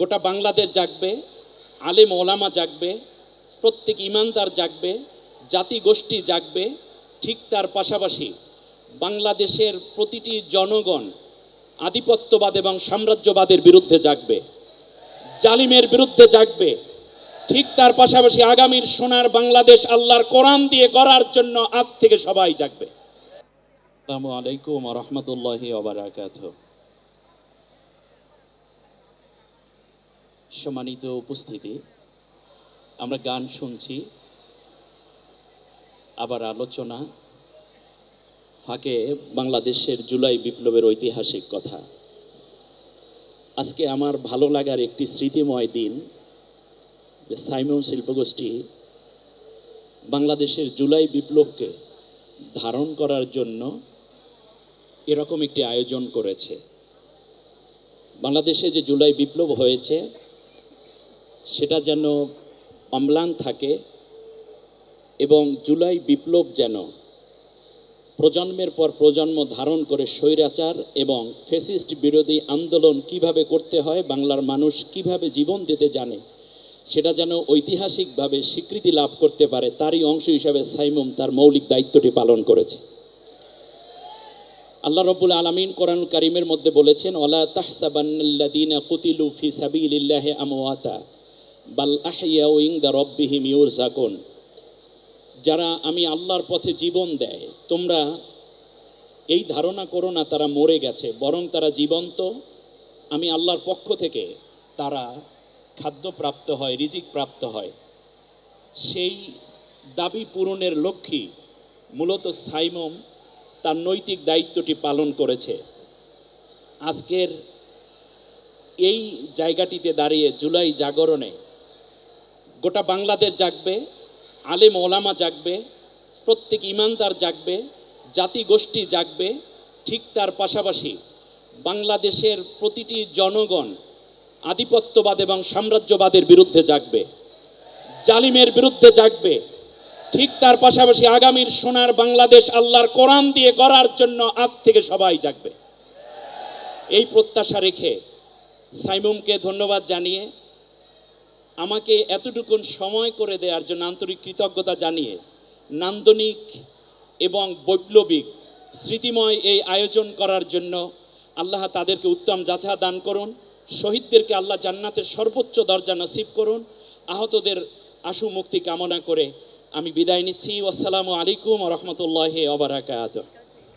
গোটা বাংলাদেশ জাগবে, আলেম ওলামা জাগবে, প্রত্যেক ইমানদার জাগবে, জাতি গোষ্ঠী জাগবে, ঠিক তার পাশাপাশি বাংলাদেশের প্রতিটি জনগণ আধিপত্যবাদ এবং সাম্রাজ্যবাদের বিরুদ্ধে জাগবে, জালিমের বিরুদ্ধে জাগবে, ঠিক তার পাশাপাশি আগামীর সোনার বাংলাদেশ আল্লাহর কোরআন দিয়ে করার জন্য আজ থেকে সবাই জাগবে। আসসালামু আলাইকুম রহমতুল্লাহি সম্মানিত উপস্থিতি, আমরা গান শুনছি, আবার আলোচনা, ফাঁকে বাংলাদেশের জুলাই বিপ্লবের ঐতিহাসিক কথা। আজকে আমার ভালো লাগার একটি স্মৃতিময় দিন, যে সাইমন শিল্পগোষ্ঠী বাংলাদেশের জুলাই বিপ্লবকে ধারণ করার জন্য এরকম একটি আয়োজন করেছে। বাংলাদেশে যে জুলাই বিপ্লব হয়েছে সেটা যেন অম্লান থাকে এবং জুলাই বিপ্লব যেন প্রজন্মের পর প্রজন্ম ধারণ করে স্বৈরাচার এবং ফেসিস্ট বিরোধী আন্দোলন কীভাবে করতে হয়, বাংলার মানুষ কীভাবে জীবন দিতে জানে, সেটা যেন ঐতিহাসিকভাবে স্বীকৃতি লাভ করতে পারে, তারই অংশ হিসাবে সাইমুম তার মৌলিক দায়িত্বটি পালন করেছে। আল্লাহ রব্বুল আলমিন কোরআন কারিমের মধ্যে বলেছেন ওলা তাহসাবান্নাল্লাযীনা কুতিলু ফি সাবিলিল্লাহি আমওয়াতা। বাল আহিয়া আহইয়াউ ইনদা ইউর ইউরজাকুন। যারা আমি আল্লাহর পথে জীবন দেয়, তোমরা এই ধারণা করো না তারা মরে গেছে, বরং তারা জীবন্ত। আমি আল্লাহর পক্ষ থেকে তারা খাদ্য প্রাপ্ত হয় রিজিক প্রাপ্ত হয়। সেই দাবি পূরণের লক্ষ্যে মূলত সাইমম তার নৈতিক দায়িত্বটি পালন করেছে। আজকের এই জায়গাটিতে দাঁড়িয়ে জুলাই জাগরণে গোটা বাংলাদেশ জাগবে, আলেম ওলামা জাগবে, প্রত্যেক ইমানদার জাগবে, জাতি গোষ্ঠী জাগবে, ঠিক তার পাশাপাশি বাংলাদেশের প্রতিটি জনগণ আধিপত্যবাদ এবং সাম্রাজ্যবাদের বিরুদ্ধে জাগবে, জালিমের বিরুদ্ধে জাগবে, ঠিক তার পাশাপাশি আগামীর সোনার বাংলাদেশ আল্লাহর কোরআন দিয়ে করার জন্য আজ থেকে সবাই জাগবে। এই প্রত্যাশা রেখে সাইমুমকে ধন্যবাদ জানিয়ে আমাকে এতটুকুন সময় করে দেওয়ার জন্য আন্তরিক কৃতজ্ঞতা জানিয়ে নান্দনিক এবং বৈপ্লবিক স্মৃতিময় এই আয়োজন করার জন্য আল্লাহ তাদেরকে উত্তম যাচা দান করুন, শহীদদেরকে আল্লাহ জান্নাতের সর্বোচ্চ দরজা নসিব করুন, আহতদের আশু মুক্তি কামনা করে আমি বিদায় নিচ্ছি। আসসালামু আলাইকুম রহমতুল্লাহ ওবরাকাত